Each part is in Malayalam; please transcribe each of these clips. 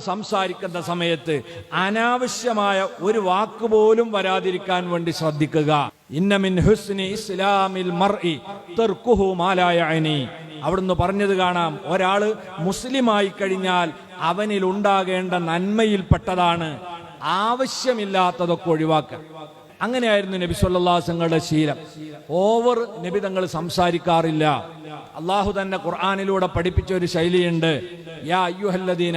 സംസാരിക്കുന്ന സമയത്ത് അനാവശ്യമായ ഒരു വാക്ക് പോലും വരാതിരിക്കാൻ വേണ്ടി ശ്രദ്ധിക്കുക. ഇന്നമിൻ ഹുസ്നി ഇസ്ലാമിൽ മർഇ തെർക്കുഹു മാലായ അനി അവിടുന്ന് പറഞ്ഞത് കാണാം ഒരാൾ മുസ്ലിമായി കഴിഞ്ഞാൽ അവനിൽ ഉണ്ടാകേണ്ട നന്മയിൽപ്പെട്ടതാണ്. ആവശ്യമില്ലാത്തതൊക്കെ ഒഴിവാക്കുക. അങ്ങനെയായിരുന്നു നബി സല്ലാസങ്ങളുടെ ശീലം. ഓവർ നബി തങ്ങൾ സംസാരിക്കാറില്ല. അള്ളാഹു തന്നെ ഖുർആാനിലൂടെ പഠിപ്പിച്ച ഒരു ശൈലിയുണ്ട്. യാ അയ്യുഹല്ലദീന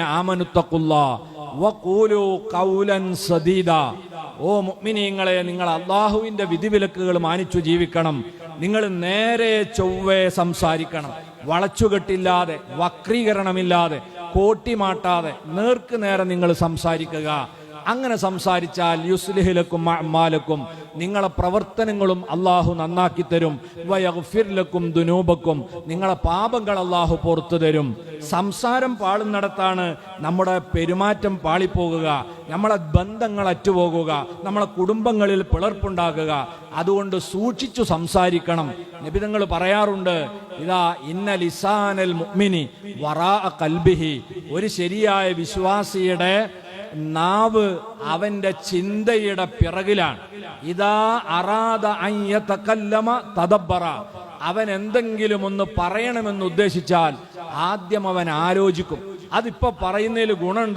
ഓ മുഅ്മിനീങ്ങളെ നിങ്ങൾ അള്ളാഹുവിന്റെ വിധിവിലക്കുകൾ മാനിച്ചു ജീവിക്കണം. നിങ്ങൾ നേരെ ചൊവ്വേ സംസാരിക്കണം. വളച്ചുകെട്ടില്ലാതെ വക്രീകരണമില്ലാതെ കോട്ടിമാട്ടാതെ നേർക്ക് നേരെ നിങ്ങൾ സംസാരിക്കുക. അങ്ങനെ സംസാരിച്ചാൽ യുസ്ലിഹിലക്കും അമ്മാലക്കും നിങ്ങളെ പ്രവർത്തനങ്ങളും അള്ളാഹു നന്നാക്കി തരും. വയഫിർലക്കും ദുനൂബക്കും നിങ്ങളെ പാപങ്ങൾ അള്ളാഹു പുറത്തു തരും. സംസാരം പാളുന്നിടത്താണ് നമ്മുടെ പെരുമാറ്റം പാളിപ്പോകുക നമ്മളെ ബന്ധങ്ങൾ അറ്റുപോകുക നമ്മളെ കുടുംബങ്ങളിൽ പിളർപ്പുണ്ടാകുക. അതുകൊണ്ട് സൂക്ഷിച്ചു സംസാരിക്കണം. നിബിതങ്ങൾ പറയാറുണ്ട് ഇതാ ഇന്ന ലിസാനൽ മുഅ്മിനി വറാ കൽബിഹി. ഒരു ശരിയായ വിശ്വാസിയുടെ നാവ് അവന്റെ ചിന്തയുടെ പിറകിലാണ്. ഇതാ അറാദ അയ്യത്തക്കല്ലമ തദബ്ബറ. അവൻ എന്തെങ്കിലും ഒന്ന് പറയണമെന്ന് ഉദ്ദേശിച്ചാൽ ആദ്യം അവൻ ആലോചിക്കും. അതിപ്പോ പറയുന്നതിൽ ഗുണമുണ്ടോ?